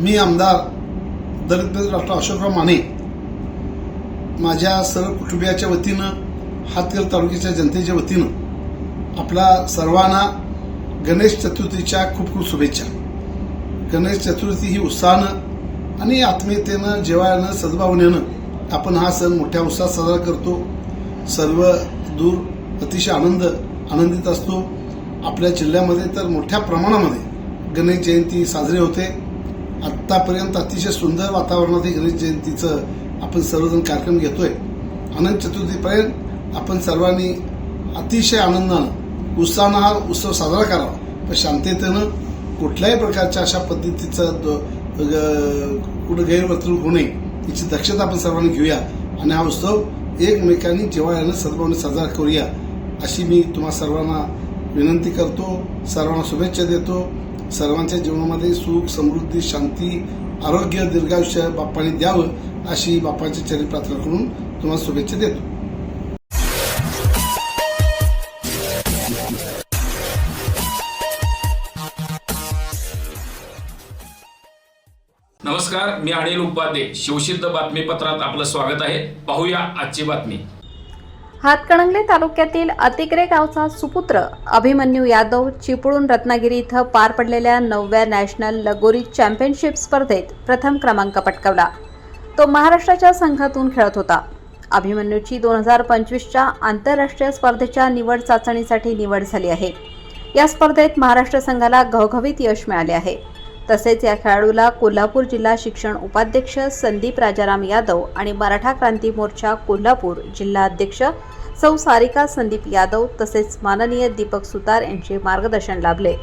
मी आमदार दलित डॉक्टर अशोकराव माने माझ्या सर्व कुटुंबियाच्या वतीनं हातकल तालुक्याच्या जनतेच्या वतीनं आपला सर्वांना गणेश चतुर्थीच्या खूप खूप शुभेच्छा. गणेश चतुर्थी ही उत्साहानं आणि आत्मीयतेनं जेवायनं सद्भावनेनं आपण हा सण मोठ्या उत्साहात साजरा करतो. सर्व दूर अतिशय आनंद आनंदित असतो. आपल्या जिल्ह्यामध्ये तर मोठ्या प्रमाणामध्ये गणेश जयंती साजरी होते. आत्तापर्यंत अतिशय सुंदर वातावरणात गणेश जयंतीचं आपण सर्वजण कार्यक्रम घेतोय. अनंत चतुर्थीपर्यंत आपण सर्वांनी अतिशय आनंदानं उत्साहानं हा उत्सव साजरा करावा. पण शांततेनं कुठल्याही प्रकारच्या अशा पद्धतीचं कुठं गैरवर्तणूक होऊ नये याची दक्षता आपण सर्वांनी घेऊया. आणि हा उत्सव एकमेकांनी जिवाळ्यानं सद्भावने साजरा करूया अशी मी तुम्हा सर्वांना विनंती करतो. सर्वांना शुभेच्छा देतो. सर्वांच्या जीवनामध्ये सुख समृद्धी शांती आरोग्य दीर्घायुष्य बाप्पाने द्यावं अशी बाप्पांची चरित्र प्रार्थना करून तुम्हाला शुभेच्छा देतो. नमस्कार मी अनिल उपाध्ये. शिवसिद्ध बातमीपत्रात आपलं स्वागत आहे. पाहूया आजची बातमी. हातकणंगले तालुक्यातील अतिग्रे गावचा सुपुत्र अभिमन्यू यादव चिपळूण रत्नागिरी इथं पार पडलेल्या नवव्या नॅशनल लगोरी चॅम्पियनशिप स्पर्धेत प्रथम क्रमांक पटकावला. तो महाराष्ट्राच्या संघातून खेळत होता. अभिमन्यूची दोन हजार पंचवीसच्या आंतरराष्ट्रीय स्पर्धेच्या निवड चाचणीसाठी निवड झाली आहे. या स्पर्धेत महाराष्ट्र संघाला घवघवीत यश मिळाले आहे. तसेच या खेळाडूला कोल्हापूर जिल्हा शिक्षण उपाध्यक्ष संदीप राजाराम यादव आणि मराठा क्रांती मोर्चा कोल्हापूर जिल्हा अध्यक्ष सौ सारिका संदीप यादव तसेच माननीय दीपक सुतार यांचे मार्गदर्शन लाभले.